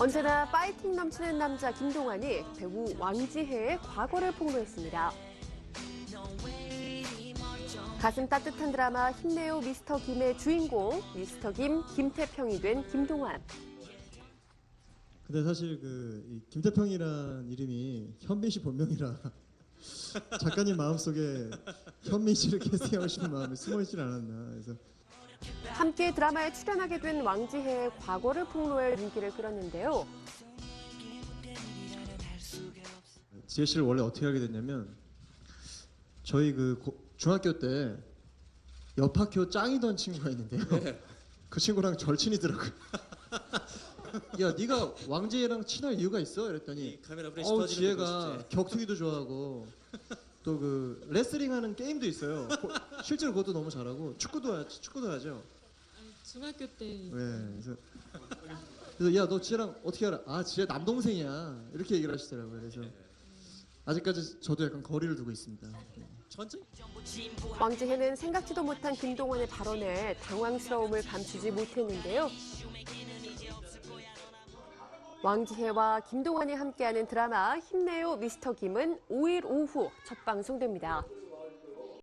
언제나 파이팅 넘치는 남자 김동완이 배우 왕지혜의 과거를 폭로했습니다. 가슴 따뜻한 드라마 힘내요 미스터 김의 주인공 미스터 김 김태평이 된 김동완. 근데 사실 그이 김태평이란 이름이 현민 씨 본명이라 작가님 마음속에 현민 씨를 캐스팅하고 싶은 마음이 숨어 있질 않았나 그래서 함께 드라마에 출연하게 된 왕지혜의 과거를 폭로해 인기를 끌었는데요. 지혜 씨를 원래 어떻게 알게 됐냐면 저희 그 고- 중학교 때 옆 학교 짱이던 친구가 있는데요. 그 친구랑 절친이더라고요. 야, 네가 왕지혜랑 친할 이유가 있어? 이랬더니 어우 거 지혜가 보시지? 격투기도 좋아하고 또 그 레슬링 하는 게임도 있어요. 고- 실제로 그것도 너무 잘하고 축구도 하, 축구도 하죠. 중학교 때 네, 그래서 그래서 야 너 지혜랑 어떻게 알아? 아 지혜 남동생이야 이렇게 얘기를 하시더라고요. 그래서 아직까지 저도 약간 거리를 두고 있습니다. 천천히. 왕지혜는 생각지도 못한 김동완의 발언에 당황스러움을 감추지 못했는데요. 왕지혜와 김동완이 함께하는 드라마 힘내요 미스터 김은 5일 오후 첫 방송됩니다.